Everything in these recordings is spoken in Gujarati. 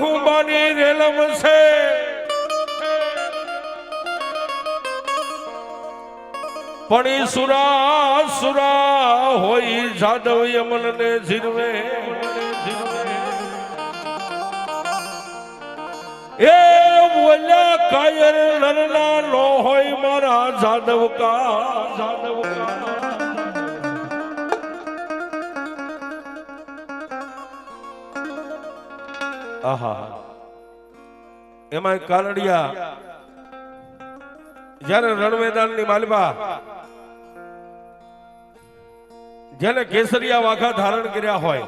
ડાયરાન રેલમ છે. પણ સુરા સુરા હોય જાદવ યમન ને જીરવે. એ બોલ્યા કાયર નરના નો હોય મારા જાદવ કા જાદવ કા આહા. એમાં કાલડિયા, જ્યારે ની માલવા જેને કેસરિયા વાઘા ધારણ કર્યા હોય,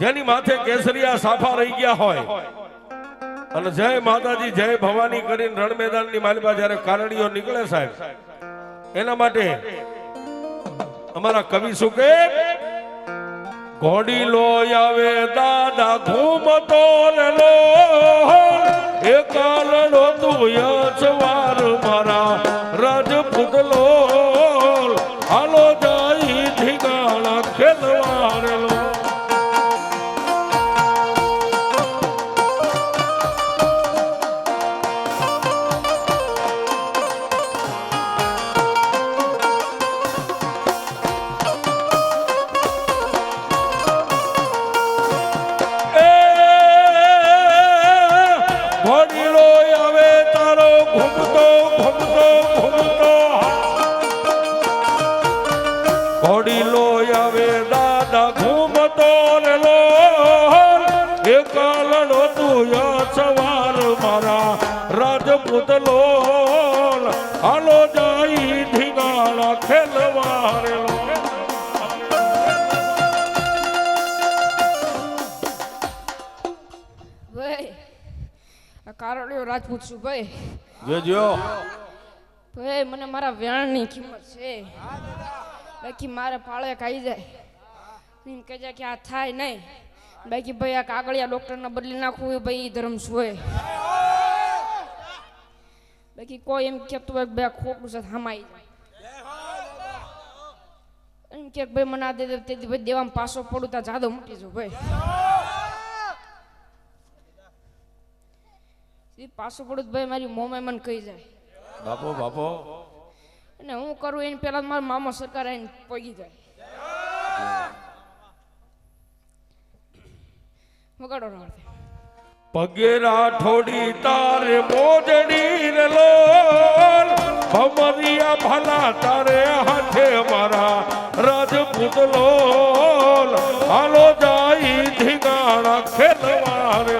જેની માથે કેસરિયા સાફા રહી ગયા હોય, અને જય માતાજી, જય ભવાની કરીને રણ મેદાનની માલબા જ્યારે કારણીઓ નીકળે સાહેબ, એના માટે અમારા કવિ શું કે ઘોડી લો આવે દાદા ઘૂમતો લો કાલડો સવાર મારા રાજપૂત લોલ. હાલો જાઈ ધીગાળા ખેલવા કારણ્યો રાજપૂત છું ભાઈ. જોજો. ભાઈ મને મારા વ્યાણની કિંમત છે. બાકી મારે પાળે ખાઈ જાય. એમ કહે છે કે આ થાય નહીં. બાકી ભાઈ આ કાગળિયા ડોક્ટરને બદલી નાખવું એ ભાઈ ધર્મ હોય? બાકી કોઈ એમ કહેતું હોય બે ખોટું છે હમાઈ જાય. એમ કે ભાઈ મને આ દે દે તેથી ભાઈ દેવામાં પાછો પડું ત્યાં જાદો મૂકી જો ભાઈ. પાસો પડું ભાઈ મારી મોમે મને કહી જાય. બાપો બાપો. અને હું કરું એની પહેલા મારા મામા સરકાર આવીને પગી જાય. વગાડો રાવણ પગે રાઠોડી તારે મોજડી રે લોલ. ભમરિયા ભલા તારે હાથે મારા રાજપૂત લોલ. હાલો જાય ધીગાણા ખેલવા રે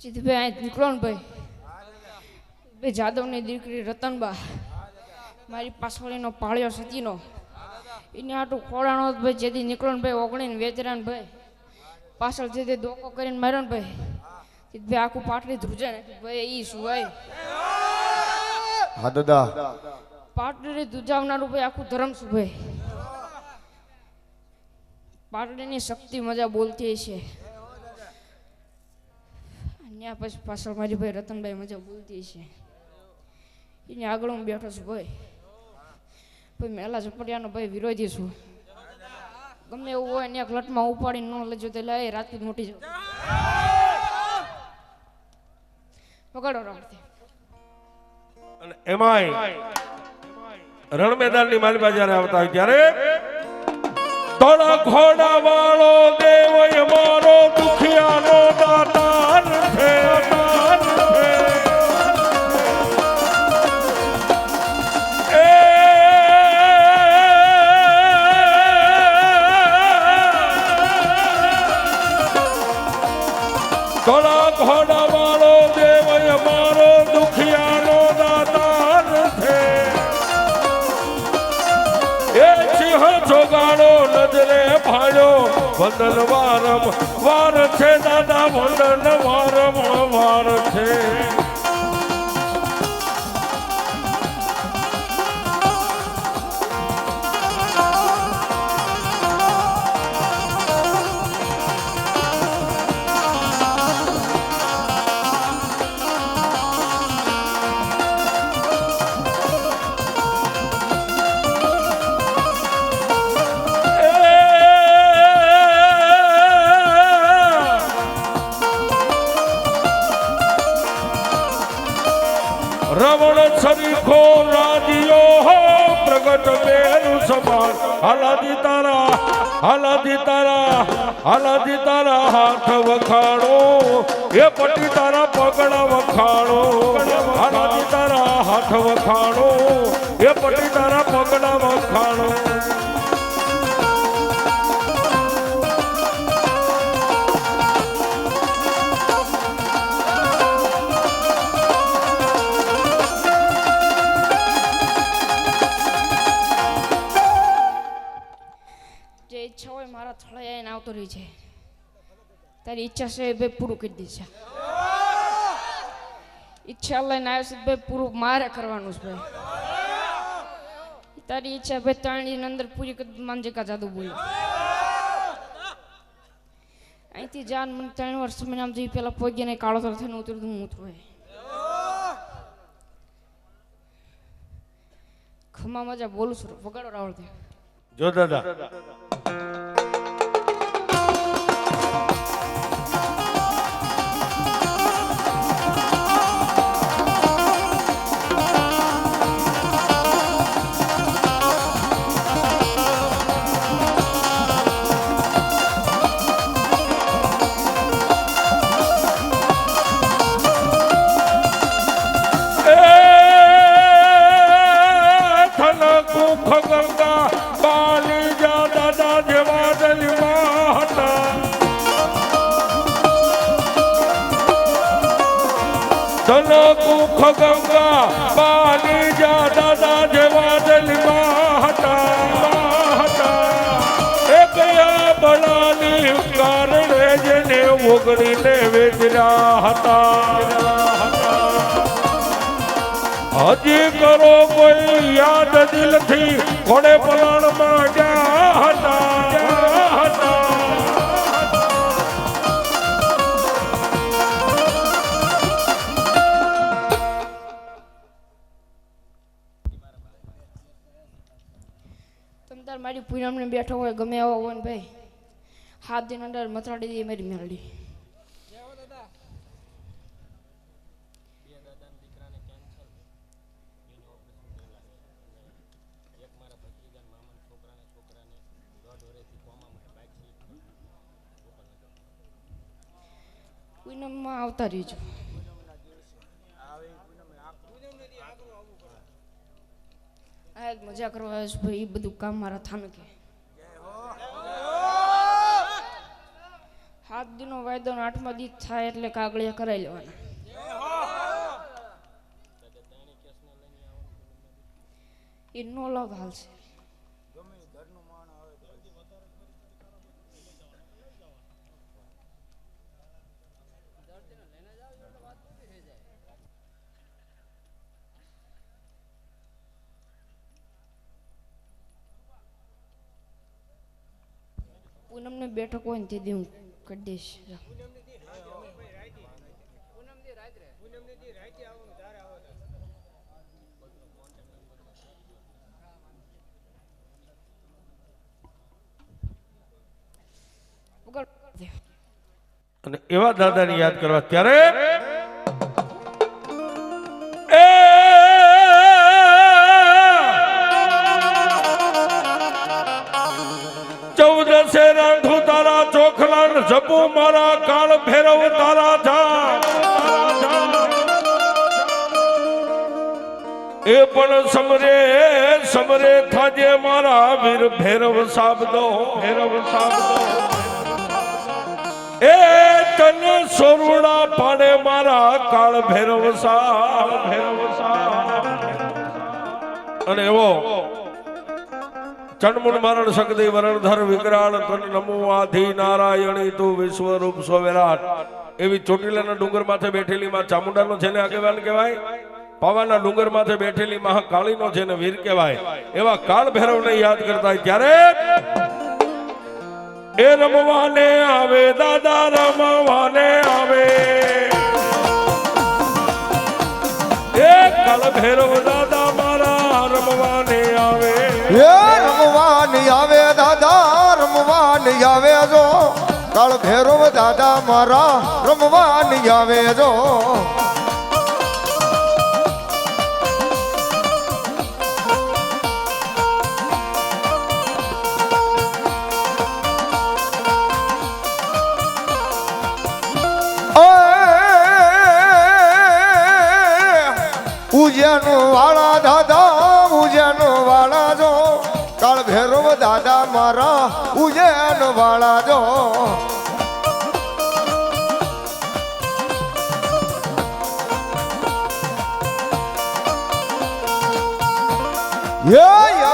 જીતભાઈ અહીં નીકળો ને ભાઈ બે જાદવની દીકરી રતનબા. મારી પાછળનો પાળ્યો સતીનો. એને આટલું ખોડાણો ભાઈ જેથી નીકળો ને ભાઈ ઓગણીને વેચરા ને ભાઈ. પાછળ જે ધોકો કરીને માર્યો ને ભાઈ જીતભાઈ આખું પાટલી ધ્રુજે ને ભાઈ એ શું ભાઈ હા દાદા. પાટલી ધ્રુજાવનારું ભાઈ આખું ધર્મ શું ભાઈ? પાટલીની શક્તિ મજા બોલતી છે ત્યાં પછી પાછળ મારી ભાઈ રતનભાઈ મજા બોલતી છે એની આગળ હું બેઠો છું ભાઈ. ભાઈ મેલા ઝપડિયાનો ભાઈ વિરોધી છું. ગમે એવું હોય ને એક લટમાં ઉપાડીને ન લેજો, તો લે રાજપૂત મોટી જાવ પકડો રમતી અને એમાંય રણ મેદાનની માલિકા જ્યારે આવતા હોય ત્યારે તળ ઘોડા વાળો દેવ મારો દુખિયાનો વંદન વારમ વાર છે દાદા વંદન વારમ વાર છે. સરીખો રાજીયો હો, પ્રગટ મેરું સમાન. હલાદી તારા હલાદી તારા હલાદી તારા હાથ વખાણો. એ પટી તારા પગડા વખાણો. હલાદી તારા હાથ વખાણો. એ પટી તારા પગડા વખાણો. ઈચ્છા હોય મારા થળે એને આવતો રહી છે. તારી ઈચ્છા છે ભાઈ પૂરું કરી દઈશ. ઈચ્છા લઈને આવ્યો છે ભાઈ પૂરું મારે કરવાનું છે ભાઈ. તારી ઈચ્છા ભાઈ ત્રણ અંદર પૂરી કરી માનજે કા જાદુ બોલી. અહીંથી જાન મને ત્રણ વર્ષ મને આમ જઈ પેલા પગે કાળો તર થઈને ઉતરું હું ઉતરું ખમા મજા બોલું છું, વગાડો રાવળ જો દાદા. કારણે જેને ઓગણીને વેચરા હતા. હજી કરો કોઈ યાદ દિલથી, ઘોડે પલાણમાં ગયા હતા હતા. મારી પૂનમને બેઠો હોય, ગમે એવો હોય ભાઈ. સાત દિન અંદર મથાડી દી મારી મેલડી. પૂનમમાં આવતા રહેજો. મજા કરવા ભાઈ બધું કામ મારા થાનકે. સાત દિનો વાયદો આઠમા દી થાય એટલે કાગળિયા કરાવી લેવાના. એ નો લાભ હાલશે પૂનમને બેઠક હોય ને તેથી હું કરી દઈશ અને એવા દાદાને યાદ કરવા ત્યારે જપુ મારા કાળ ભેરવ, તારા જા એ પણ સમરે સમરે થાજે મારા વીર ભેરવ સાબદો. ભેરવ સાબદો એ તન સોરુણા પાડે મારા કાળ ભેરવ સા ભેરવ સા અને એવો ચણમુણ મરણ શકદે વરણધર વિકરાળ તન નમો આધી નારાયણી તું વિશ્વરૂપ સો વિરાટ એવી ચોટીલાના ડુંગર માથે બેઠેલી માં ચામુંડાનો જેને આગેવાન કહેવાય, પાવાના ડુંગર માથે બેઠેલી મહાકાળીનો છે ને વીર કહેવાય, એવા કાળ ભૈરવને યાદ કરતા ત્યારે એ રમવાને આવે, દાદા રમવાને આવે. એ કાળ ભૈરવ દાદા મારા રમવાને આવે. એ રમવાની આવે દાદા, રમવાની આવે જો. કાળ ભૈરવ દાદા મારા, રમવાની આવે જો. ઉજ્યાનું વાળા દાદા ઉજ્યાનું વાળા જો. ભેરવ દાદા મારા ઉજેન વાળા જો.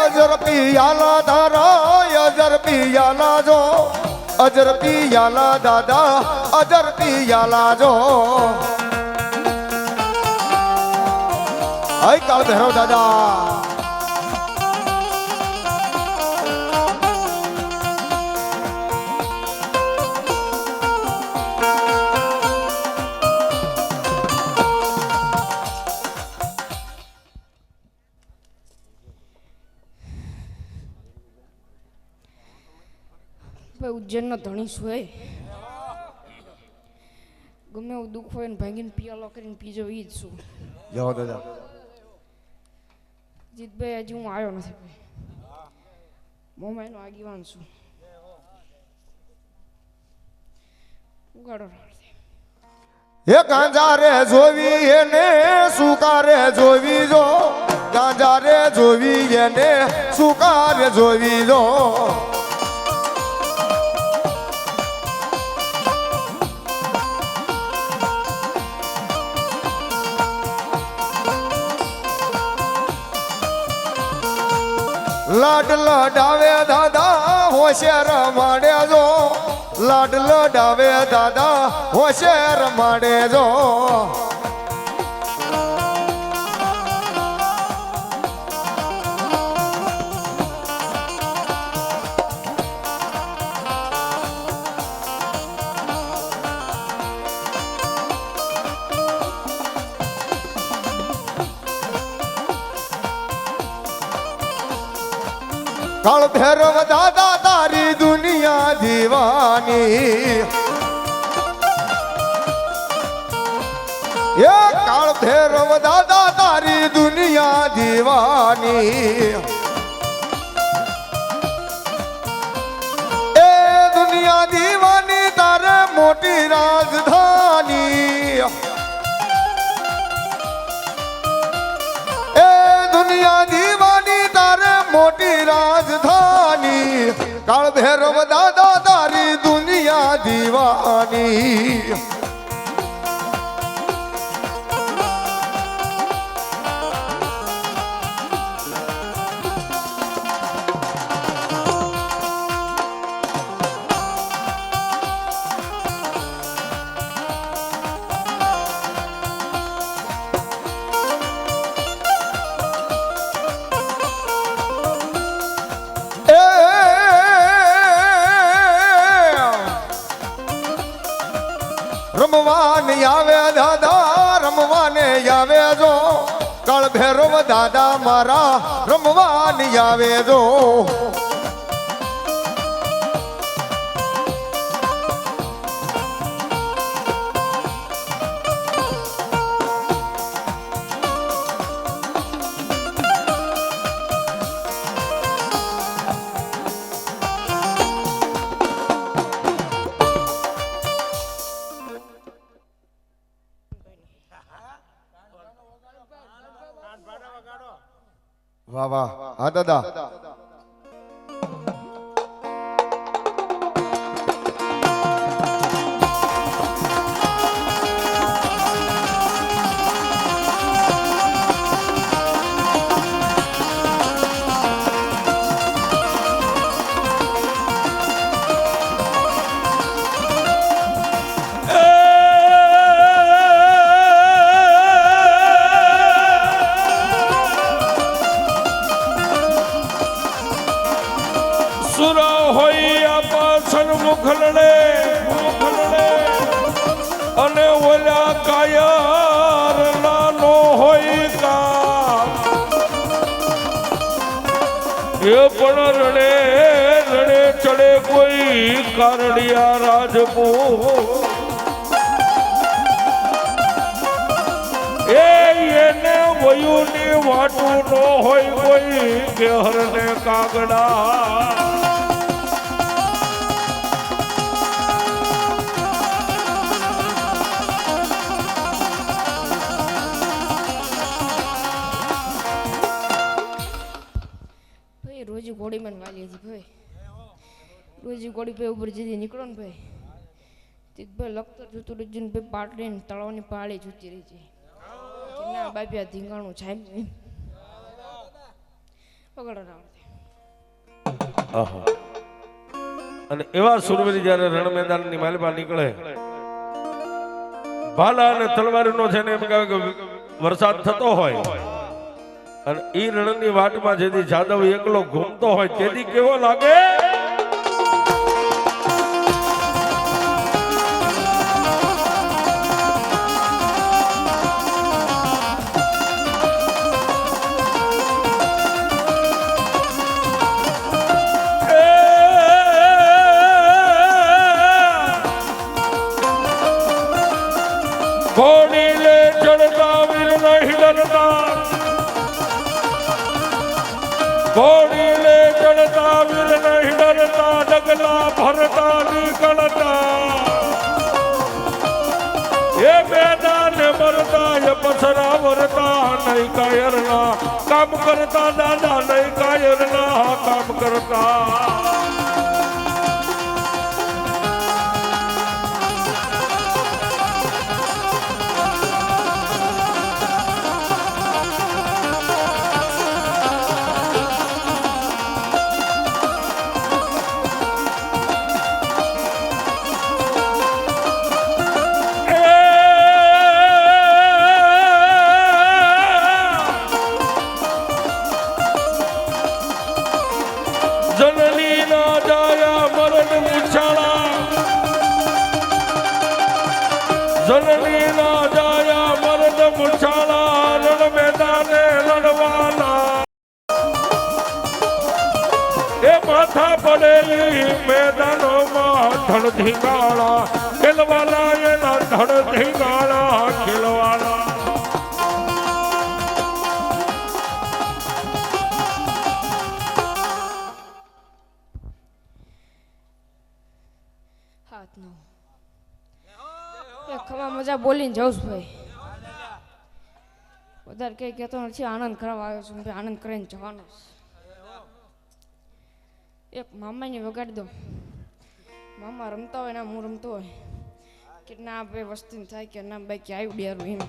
અજર પિયાલા તારા અજર પિયાલા જો. અજર પિયાલા દાદા, અજર પિયાલા જો. આય કાળ ભેરવ દાદા. ભાઈ ધણી છું એ ગમે એવું દુઃખ હોય ને ભાંગીને પિયાલો કરીને પીજો એ જ છું. જાઓ દાદા. જીતભાઈ હજી હું આવ્યો નથી ભાઈ. મોમાઈનો આગેવાન છું. ઉગાડો. એ ગાંજા રે જોવી એને સુકારે જોવી જો. ગાંજા રે જોવી એને સુકારે જોવી જો. લાડ લડાવે દાદા હોશિયાર માડે જો લાડ લડાવે દાદા હોશિયાર માડે કાળ ભૈરવ દાદા તારી દુનિયા દીવાની. એ કાળ ભૈરવ દાદા તારી દુનિયા દીવાની. ની રાજધાની કાળ ભૈરવ દાદા તારી દુનિયા દીવાની. રમવાન આવે દાદા રમવાને આવે જો. કાળ ભૈરવ દાદા મારા રમવાન આવે જો. વાહ હા એ પણ રડે રડે ચડે કોઈ કારડિયા રાજપૂત. એ એને વયુની વાટું ન હોય કોઈ કે હરને કાગડા. રોજ ગોળી ભાઈ ઉપર જતી નીકળો ને ભાઈ. તીતભાઈ ભાઈ લખતર જતું રજન ભાઈ પાટડી ને તળાવની પાળી જતી રહી છે. ના બાપિયા ધીંગાણું આહા. અને એવા સુરવીર જ્યારે રણ મેદાનની માલમાં નીકળે, ભાલા અને તલવારીનો છે ને વરસાદ થતો હોય, અને ઈ રણની વાટમાં જેથી જાદવ એકલો ઘૂમતો હોય, તેથી કેવો લાગે? નહીં કાયરના. કામ કરતા દાદા નહીં કાયરના. કામ કરતા મેદાનોમાં ધડ ધીંગાળા ખેલવાલા એના ધડ ધીંગાળા ખેલવાલા ખમા મજા બોલીને જાઉં છું ભાઈ. વધારે કઈ કહેતો નથી. આનંદ કરવા આવ્યો છું. આનંદ કરીને જવાનો છું. એક મામાને વગાડી દો મામા રમતા હોય ના હું રમતો હોય કે ના ભાઈ વસ્તુ થાય કે ના ભાઈ કે આવ્યું ડેરું એમ